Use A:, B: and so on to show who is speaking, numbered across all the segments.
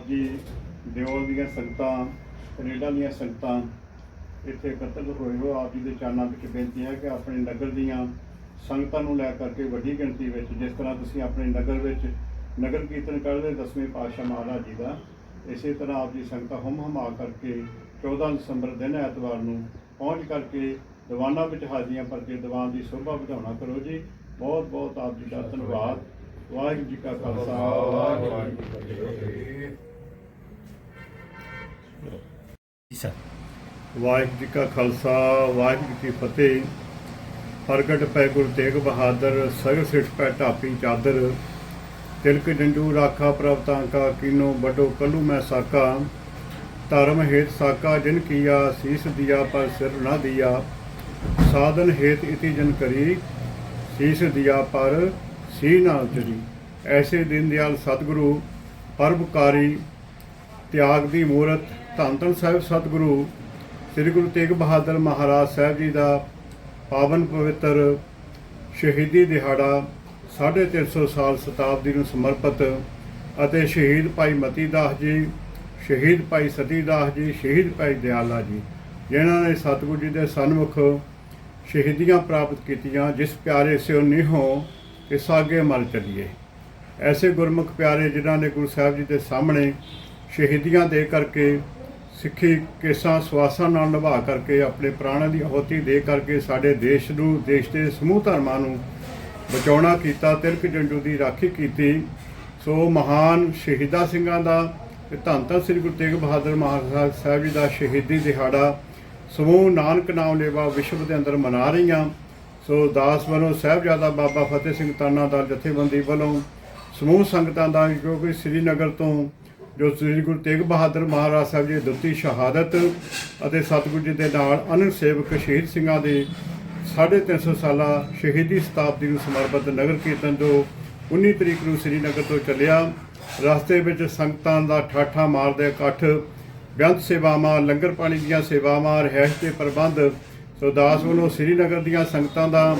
A: ਦਿਓਲ ਦੀਆਂ ਸੰਗਤਾਂ, ਕੈਨੇਡਾ ਦੀਆਂ ਸੰਗਤਾਂ, ਇੱਥੇ ਇਕੱਤਰ ਹੋਏ ਹੋ ਆਪ ਜੀ ਦੇ ਚਰਨਾਂ ਵਿੱਚ ਬੇਨਤੀ ਹੈ ਕਿ ਆਪਣੇ ਨਗਰ ਦੀਆਂ ਸੰਗਤਾਂ ਨੂੰ ਲੈ ਕਰਕੇ ਵੱਡੀ ਗਿਣਤੀ ਵਿੱਚ, ਜਿਸ ਤਰ੍ਹਾਂ ਤੁਸੀਂ ਆਪਣੇ ਨਗਰ ਵਿੱਚ ਨਗਰ ਕੀਰਤਨ ਕਰਦੇ ਦਸਵੇਂ ਪਾਤਸ਼ਾਹ ਮਹਾਰਾਜ ਜੀ ਦਾ, ਇਸੇ ਤਰ੍ਹਾਂ ਆਪ ਜੀ ਸੰਗਤਾਂ ਹਮ ਹਮਾ ਕਰਕੇ 14 ਦਸੰਬਰ ਦਿਨ ਐਤਵਾਰ ਨੂੰ ਪਹੁੰਚ ਕਰਕੇ ਦੀਵਾਨਾਂ ਵਿੱਚ ਹਾਜ਼ਰੀਆਂ ਭਰ ਕੇ ਦੀਵਾਨ ਦੀ ਸ਼ੋਭਾ ਵਧਾਉਣਾ ਕਰੋ ਜੀ। ਬਹੁਤ ਬਹੁਤ ਆਪ ਜੀ ਦਾ ਧੰਨਵਾਦ। ਵਾਹਿਗੁਰੂ ਜੀ ਕਾ ਖਾਲਸਾ ਵਾਹਿਗੁਰੂ ਜੀ ਕੀ ਫਤਿਹ।
B: ਸਰ।
A: ਵਾਹਿਗੁਰੂ ਜੀ ਕਾ ਖਾਲਸਾ ਵਾਹਿਗੁਰੂ ਜੀ ਕੀ ਫਤਿਹ। ਪ੍ਰਗਟ ਪੈ ਗੁਰੂ ਤੇਗ ਬਹਾਦਰ ਸਗਲ ਸਿੱਠ ਪੈ ਢਾਪੀ ਚਾਦਰ। ਤਿਲਕ ਜੰਜੂ ਰਾਖਾ ਪ੍ਰਭਤਾਂ ਕਾ ਕੀਨੋ ਵੱਡੋ ਕਲੂ ਮੈਂ ਸਾਕਾ। ਧਰਮ ਹੇਤ ਸਾਕਾ ਜਿਨ ਕੀਆ ਸੀਸ ਦਿਆ ਪਰ ਸਿਰ ਨਾ ਦਿਆ। ਸਾਧਨ ਹੇਤ ਇਤੀ ਜਨ ਕਰੀ ਸੀਸ ਦਿਆ ਪਰ ਸੀ ਨਾਲ ਉਤਰੀ ਐਸੇ ਦਿਨ ਦਿਆਲ ਸਤਿਗੁਰੂ ਪਰਬਕਾਰੀ ਤਿਆਗ ਦੀ ਮੂਰਤ, ਧੰਨ ਧੰਨ ਸਾਹਿਬ ਸਤਿਗੁਰੂ, ਸ੍ਰੀ ਗੁਰੂ ਤੇਗ ਬਹਾਦਰ ਮਹਾਰਾਜ ਸਾਹਿਬ ਜੀ ਦਾ ਪਾਵਨ ਪਵਿੱਤਰ ਸ਼ਹੀਦੀ ਦਿਹਾੜਾ 350 ਸਾਲ ਸ਼ਤਾਬਦੀ ਨੂੰ ਸਮਰਪਿਤ ਅਤੇ ਸ਼ਹੀਦ ਭਾਈ ਮਤੀ ਦਾਸ ਜੀ, ਸ਼ਹੀਦ ਭਾਈ ਸਤੀ ਦਾਸ ਜੀ, ਸ਼ਹੀਦ ਭਾਈ ਦਿਆਲਾ ਜੀ, ਜਿਨ੍ਹਾਂ ਨੇ ਸਤਿਗੁਰੂ ਜੀ ਦੇ ਸਨਮੁਖ ਸ਼ਹੀਦੀਆਂ ਪ੍ਰਾਪਤ ਕੀਤੀਆਂ, ਜਿਸ ਪਿਆਰੇ ਸਿਓ ਨਿਹੋ ਕਿ ਸਾਗੇ ਮਰ ਚਲੀਏ। ਐਸੇ ਗੁਰਮੁਖ ਪਿਆਰੇ ਜਿਨ੍ਹਾਂ ਨੇ ਗੁਰੂ ਸਾਹਿਬ ਜੀ ਦੇ ਸਾਹਮਣੇ ਸ਼ਹੀਦੀਆਂ ਦੇ ਕਰਕੇ, ਸਿੱਖੀ ਕੇਸਾਂ ਸਵਾਸਾਂ ਨਾਲ ਨਿਭਾ ਕਰਕੇ, ਆਪਣੇ ਪ੍ਰਾਣਾਂ ਦੀ ਆਹੁਤੀ ਦੇ ਕਰਕੇ ਸਾਡੇ ਦੇਸ਼ ਨੂੰ, ਦੇਸ਼ ਦੇ ਸਮੂਹ ਧਰਮਾਂ ਨੂੰ ਬਚਾਉਣਾ ਕੀਤਾ ਤਿਲਕ ਜੰਡੂ ਦੀ ਰਾਖੀ ਕੀਤੀ, ਸੋ ਮਹਾਨ ਸ਼ਹੀਦਾ ਸਿੰਘਾਂ ਦਾ ਤੇ ਧੰਨ ਧੰਨ ਸ੍ਰੀ ਗੁਰੂ ਤੇਗ ਬਹਾਦਰ ਮਹਾਰਾਜ ਸਾਹਿਬ ਜੀ ਦਾ ਸ਼ਹੀਦੀ ਦਿਹਾੜਾ ਸਮੂਹ ਨਾਨਕ ਨਾਮ ਲੇਵਾ ਵਿਸ਼ਵ ਦੇ ਅੰਦਰ ਮਨਾ ਰਹੀਆਂ। ਸੋ ਦਾਸ ਵੱਲੋਂ ਸਹਿਬਜ਼ਾਦਾ ਬਾਬਾ ਫਤਿਹ ਸਿੰਘ ਤਾਨਾ ਦਾ ਜਥੇਬੰਦੀ ਵੱਲੋਂ ਸਮੂਹ ਸੰਗਤਾਂ ਦਾ ਕਿਉਂਕਿ ਸ੍ਰੀਨਗਰ ਤੋਂ ਜੋ ਸ੍ਰੀ ਗੁਰੂ ਤੇਗ ਬਹਾਦਰ ਮਹਾਰਾਜ ਸਾਹਿਬ ਜੀ ਦਿੱਤੀ ਸ਼ਹਾਦਤ ਅਤੇ ਸਤਿਗੁਰੂ ਜੀ ਦੇ ਨਾਲ ਅਨੰਦ ਸੇਵਕ ਸ਼ਹੀਦ ਸਿੰਘਾਂ ਦੇ 350 ਸਾਲਾ ਸ਼ਹੀਦੀ ਸਤਾਬਦੀ ਨੂੰ ਸਮਰਪਿਤ ਨਗਰ ਕੀਰਤਨ ਜੋ 19 ਤਰੀਕ ਨੂੰ ਸ੍ਰੀਨਗਰ ਤੋਂ ਚੱਲਿਆ। ਰਸਤੇ ਵਿੱਚ ਸੰਗਤਾਂ ਦਾ ਠਾਠਾ ਮਾਰਦੇ ਇਕੱਠ, ਬਿਆੰਤ ਸੇਵਾਵਾਂ, ਲੰਗਰ ਪਾਣੀ ਦੀਆਂ ਸੇਵਾਵਾਂ ਰਹਿਸ਼ ਦੇ ਪ੍ਰਬੰਧ ਸੋ ਦਾਸ ਵੱਲੋਂ ਸ੍ਰੀਨਗਰ ਦੀਆਂ ਸੰਗਤਾਂ ਦਾ,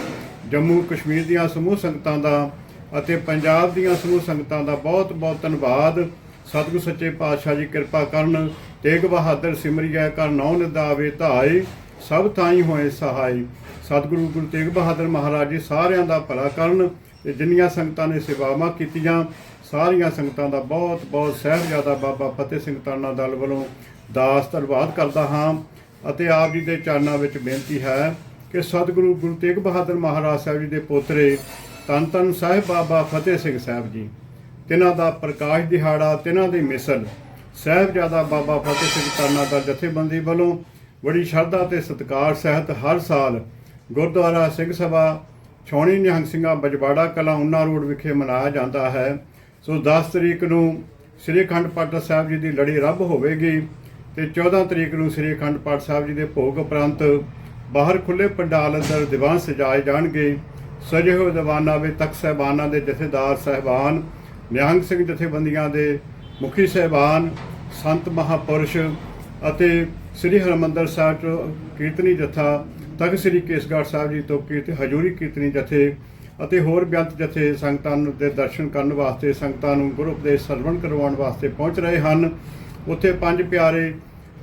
A: ਜੰਮੂ ਕਸ਼ਮੀਰ ਦੀਆਂ ਸਮੂਹ ਸੰਗਤਾਂ ਦਾ ਅਤੇ ਪੰਜਾਬ ਦੀਆਂ ਸਮੂਹ ਸੰਗਤਾਂ ਦਾ ਬਹੁਤ ਬਹੁਤ ਧੰਨਵਾਦ। ਸਤਿਗੁਰ ਸੱਚੇ ਪਾਤਸ਼ਾਹ ਜੀ ਕਿਰਪਾ ਕਰਨ, ਤੇਗ ਬਹਾਦਰ ਸਿਮਰਿਐ ਕਰ ਨੌ ਨਿਦਾਵੇ ਧਾਏ, ਸਭ ਥਾਈ ਹੋਏ ਸਹਾਈ। ਸਤਿਗੁਰੂ ਗੁਰੂ ਤੇਗ ਬਹਾਦਰ ਮਹਾਰਾਜ ਜੀ ਸਾਰਿਆਂ ਦਾ ਭਲਾ ਕਰਨ, ਤੇ ਜਿੰਨੀਆਂ ਸੰਗਤਾਂ ਨੇ ਸੇਵਾਵਾਂ ਕੀਤੀਆਂ, ਸਾਰੀਆਂ ਸੰਗਤਾਂ ਦਾ ਬਹੁਤ ਬਹੁਤ ਸਹਿਬਜ਼ਾਦਾ ਬਾਬਾ ਫਤਿਹ ਸਿੰਘ ਤਾਨਾ ਦਲ ਵੱਲੋਂ ਦਾਸ ਧੰਨਵਾਦ ਕਰਦਾ ਹਾਂ। ਅਤੇ ਆਪ ਜੀ ਦੇ ਚਰਨਾਂ ਵਿੱਚ ਬੇਨਤੀ ਹੈ ਕਿ ਸਤਿਗੁਰੂ ਗੁਰੂ ਤੇਗ ਬਹਾਦਰ ਮਹਾਰਾਜ ਸਾਹਿਬ ਜੀ ਦੇ ਪੋਤਰੇ ਧੰਨ ਧੰਨ ਸਾਹਿਬ ਬਾਬਾ ਫਤਿਹ ਸਿੰਘ ਸਾਹਿਬ ਜੀ, ਤਿਨਾਂ ਦਾ ਪ੍ਰਕਾਸ਼ ਦਿਹਾੜਾ, ਤਿਨਾਂ ਦੀ ਮਿਸਲ, ਸਾਹਿਬਜ਼ਾਦਾ ਬਾਬਾ ਫਤਿਹ ਸਿੰਘ ਤਾਨਾ ਦਾ ਜਥੇਬੰਦੀ ਵੱਲੋਂ ਬੜੀ ਸ਼ਰਧਾ ਤੇ ਸਤਿਕਾਰ ਸਹਿਤ ਹਰ ਸਾਲ ਗੁਰਦੁਆਰਾ ਸਿੰਘ ਸਭਾ ਛਾਉਣੀ ਨਿਹੰਗ ਸਿੰਘਾਂ ਬਜਵਾੜਾ ਕਲਾ ਉਨਾ ਰੋਡ ਵਿਖੇ ਮਨਾਇਆ ਜਾਂਦਾ ਹੈ। ਸੋ 10 ਤਰੀਕ ਨੂੰ ਸ੍ਰੀ ਅਖੰਡ ਪਾਠ ਸਾਹਿਬ ਜੀ ਦੀ ਲੜੀ ਰੱਬ ਹੋਵੇਗੀ। ਤੇ 14 ਤਰੀਕ ਨੂੰ ਸ੍ਰੀ ਅਖੰਡ ਪਾਠ ਸਾਹਿਬ ਜੀ ਦੇ ਭੋਗ ਉਪਰੰਤ ਬਾਹਰ ਖੁੱਲੇ ਪੰਡਾਲ ਅੰਦਰ ਦੀਵਾਨ ਸਜਾਏ ਜਾਣਗੇ। ਸਜੇ ਹੋਏ ਦੀਵਾਨਾਂ ਵਿੱਚ ਤਖਤ ਸਾਹਿਬਾਨਾਂ ਦੇ ਜਥੇਦਾਰ ਸਾਹਿਬਾਨ, ਨਿਹੰਗ ਸਿੰਘ ਜਥੇਬੰਦੀਆਂ ਦੇ ਮੁਖੀ ਸਾਹਿਬਾਨ, ਸੰਤ ਮਹਾਪੁਰਸ਼ ਅਤੇ ਸ੍ਰੀ ਹਰਮੰਦਰ ਸਾਹਿਬ ਤੋਂ ਕੀਰਤਨੀ ਜਥਾ, ਤਖਤ ਸ੍ਰੀ ਕੇਸਗੜ੍ਹ ਸਾਹਿਬ ਜੀ ਤੋਂ ਕੀਰਤ, ਹਜੂਰੀ ਕੀਰਤਨੀ ਜਥੇ ਅਤੇ ਹੋਰ ਬੇਅੰਤ ਜਥੇ ਸੰਗਤਾਂ ਨੂੰ ਦੇ ਦਰਸ਼ਨ ਕਰਨ ਵਾਸਤੇ, ਸੰਗਤਾਂ ਨੂੰ ਗੁਰੂ ਉਪਦੇਸ਼ ਸਰਵਣ ਕਰਵਾਉਣ ਵਾਸਤੇ ਪਹੁੰਚ ਰਹੇ ਹਨ। ਉੱਥੇ ਪੰਜ ਪਿਆਰੇ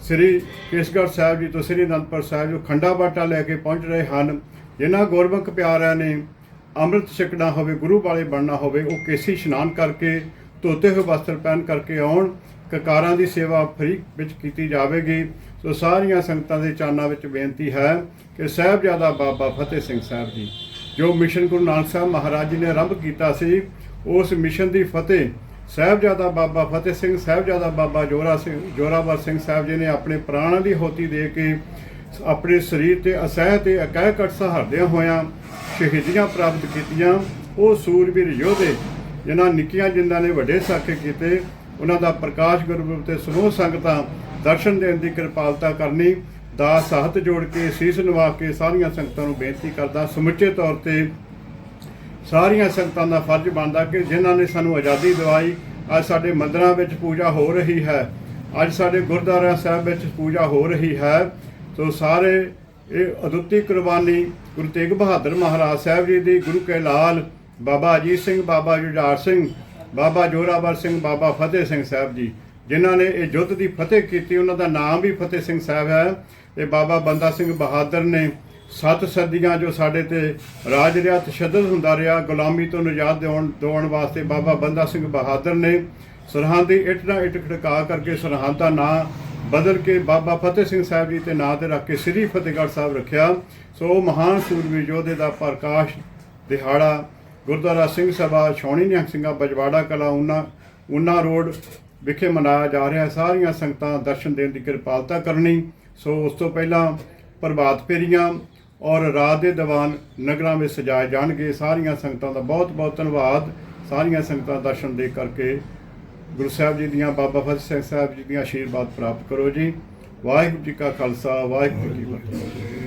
A: ਸ੍ਰੀ ਕੇਸਗੜ੍ਹ ਸਾਹਿਬ ਜੀ ਤੋਂ ਸ੍ਰੀ ਅਨੰਦਪੁਰ ਸਾਹਿਬ ਜੋ ਖੰਡਾ ਬਾਟਾ ਲੈ ਕੇ ਪਹੁੰਚ ਰਹੇ ਹਨ, ਜਿਨ੍ਹਾਂ ਗੁਰਮੁਖ ਪਿਆਰਿਆਂ ਨੇ ਅੰਮ੍ਰਿਤ ਛਕਣਾ ਹੋਵੇ, ਗੁਰੂ ਵਾਲੇ ਬਣਨਾ ਹੋਵੇ, ਉਹ ਕੇਸੀ ਇਸ਼ਨਾਨ ਕਰਕੇ, ਧੋਤੇ ਹੋਏ ਵਸਤਰ ਪਹਿਨ ਕਰਕੇ ਆਉਣ, ਕਕਾਰਾਂ ਦੀ ਸੇਵਾ ਫਰੀ ਵਿੱਚ ਕੀਤੀ ਜਾਵੇਗੀ। ਸੋ ਸਾਰੀਆਂ ਸੰਗਤਾਂ ਦੇ ਚਾਨਾਂ ਵਿੱਚ ਬੇਨਤੀ ਹੈ ਕਿ ਸਾਹਿਬਜ਼ਾਦਾ ਬਾਬਾ ਫਤਿਹ ਸਿੰਘ ਸਾਹਿਬ ਜੀ, ਜੋ ਮਿਸ਼ਨ ਗੁਰੂ ਨਾਨਕ ਸਾਹਿਬ ਮਹਾਰਾਜ ਜੀ ਨੇ ਆਰੰਭ ਕੀਤਾ ਸੀ, ਉਸ ਮਿਸ਼ਨ ਦੀ ਫਤਿਹ ਸਾਹਿਬਜ਼ਾਦਾ ਬਾਬਾ ਫਤਿਹ ਸਿੰਘ, ਸਾਹਿਬਜ਼ਾਦਾ ਬਾਬਾ ਜੋਰਾ ਸਿੰਘ, ਜੋਰਾਵਰ ਸਿੰਘ ਸਾਹਿਬ ਜੀ ਨੇ ਆਪਣੇ ਪ੍ਰਾਣਾਂ ਦੀ ਹੋਤੀ ਦੇ ਕੇ ਆਪਣੇ ਸਰੀਰ ਤੇ ਅਸਹਿ ਤੇ ਅਕਹਿ ਕਟ ਸਹਾਰਦਿਆਂ ਹੋਇਆਂ ਸ਼ਹੀਦੀਆਂ ਪ੍ਰਾਪਤ ਕੀਤੀਆਂ। ਉਹ ਸੂਰਬੀਰ ਯੋਧੇ, ਜਿਨ੍ਹਾਂ ਨਿੱਕੀਆਂ ਜਿੰਦਾਂ ਨੇ ਵੱਡੇ ਸਾਖੇ ਕੀਤੇ, ਉਹਨਾਂ ਦਾ ਪ੍ਰਕਾਸ਼ ਗੁਰਪੁਰਬ ਤੇ ਸਮੂਹ ਸੰਗਤਾਂ ਦਰਸ਼ਨ ਦੇਣ ਦੀ ਕਿਰਪਾਲਤਾ ਕਰਨੀ ਦਾ ਹੱਥ ਜੋੜ ਕੇ, ਸੀਸ ਨਿਵਾ ਕੇ ਸਾਰੀਆਂ ਸੰਗਤਾਂ ਨੂੰ ਬੇਨਤੀ ਕਰਦਾ, ਸਮੁੱਚੇ ਤੌਰ ਤੇ ਸਾਰੀਆਂ ਸੰਗਤਾਂ ਦਾ ਫਰਜ਼ ਬਣਦਾ ਕਿ ਜਿਨ੍ਹਾਂ ਨੇ ਸਾਨੂੰ ਆਜ਼ਾਦੀ ਦਿਵਾਈ, ਅੱਜ ਸਾਡੇ ਮੰਦਰਾਂ ਵਿੱਚ ਪੂਜਾ ਹੋ ਰਹੀ ਹੈ। ਅੱਜ ਸਾਡੇ ਗੁਰਦੁਆਰਾ ਸਾਹਿਬ ਵਿੱਚ ਪੂਜਾ ਹੋ ਰਹੀ ਹੈ। ਸੋ ਸਾਰੇ ਇਹ ਅਦੁੱਤੀ ਕੁਰਬਾਨੀ ਗੁਰੂ ਤੇਗ ਬਹਾਦਰ ਮਹਾਰਾਜ ਸਾਹਿਬ ਜੀ ਦੀ, ਗੁਰੂ ਕੇ ਲਾਲ, ਬਾਬਾ ਅਜੀਤ ਸਿੰਘ, ਬਾਬਾ ਜੁਝਾਰ ਸਿੰਘ, ਬਾਬਾ ਜੋਰਾਵਰ ਸਿੰਘ, ਬਾਬਾ ਫਤਿਹ ਸਿੰਘ ਸਾਹਿਬ ਜੀ। ਜਿਨ੍ਹਾਂ ਨੇ ਇਹ ਯੁੱਧ ਦੀ ਫਤਿਹ ਕੀਤੀ, ਉਹਨਾਂ ਦਾ ਨਾਮ ਵੀ ਫਤਿਹ ਸਿੰਘ ਸਾਹਿਬ ਹੈ। ਤੇ ਬਾਬਾ ਬੰਦਾ ਸਿੰਘ ਬਹਾਦਰ ਨੇ ਸੱਤ ਸਦੀਆਂ ਜੋ ਸਾਡੇ ਤੇ ਰਾਜ ਰਿਹਾ ਤਸ਼ੱਦਦ ਹੁੰਦਾ ਰਿਹਾ, ਗੁਲਾਮੀ ਤੋਂ ਨਿਜਾਤ ਦਿਵਾਉਣ ਦਿਵਾਉਣ ਵਾਸਤੇ ਬਾਬਾ ਬੰਦਾ ਸਿੰਘ ਬਹਾਦਰ ਨੇ ਸਰਹੰਦ ਦੀ ਇੱਟ ਨਾਲ ਇੱਟ ਖੜਕਾ ਕਰਕੇ ਸਰਹੰਦ ਦਾ ਨਾਂ ਬਦਲ ਕੇ ਬਾਬਾ ਫਤਿਹ ਸਿੰਘ ਸਾਹਿਬ ਜੀ ਤੇ ਨਾਂ ਤੇ ਰੱਖ ਕੇ ਸ੍ਰੀ ਫਤਿਹਗੜ੍ਹ ਸਾਹਿਬ ਰੱਖਿਆ। ਸੋ ਉਹ ਮਹਾਨ ਸੂਰਬੀਰ ਯੋਧੇ ਦਾ ਪ੍ਰਕਾਸ਼ ਦਿਹਾੜਾ, ਗੁਰਦੁਆਰਾ ਸਿੰਘ ਸਭਾ, ਛਾਉਣੀ ਨਿਹੰਗ ਸਿੰਘਾਂ, ਬਜਵਾੜਾ ਕਲਾ, ਉਨਾ ਉਨਾ ਰੋਡ ਵਿਖੇ ਮਨਾਇਆ ਜਾ ਰਿਹਾ। ਸਾਰੀਆਂ ਸੰਗਤਾਂ ਦਰਸ਼ਨ ਦੇਣ ਦੀ ਕਿਰਪਾਲਤਾ ਕਰਨੀ। ਸੋ ਉਸ ਤੋਂ ਪਹਿਲਾਂ ਪ੍ਰਭਾਤ ਫੇਰੀਆਂ ਔਰ ਰਾਤ ਦੇ ਦੀਵਾਨ ਨਗਰਾਂ ਵਿੱਚ ਸਜਾਏ ਜਾਣਗੇ। ਸਾਰੀਆਂ ਸੰਗਤਾਂ ਦਾ ਬਹੁਤ ਬਹੁਤ ਧੰਨਵਾਦ। ਸਾਰੀਆਂ ਸੰਗਤਾਂ ਦਰਸ਼ਨ ਦੇ ਕਰਕੇ ਗੁਰੂ ਸਾਹਿਬ ਜੀ ਦੀਆਂ, ਬਾਬਾ ਫਤਿਹ ਸਿੰਘ ਸਾਹਿਬ ਜੀ ਦੀਆਂ ਆਸ਼ੀਰਵਾਦ ਪ੍ਰਾਪਤ ਕਰੋ ਜੀ। ਵਾਹਿਗੁਰੂ ਜੀ ਕਾ ਖਾਲਸਾ, ਵਾਹਿਗੁਰੂ ਜੀ ਕੀ ਫਤਿਹ।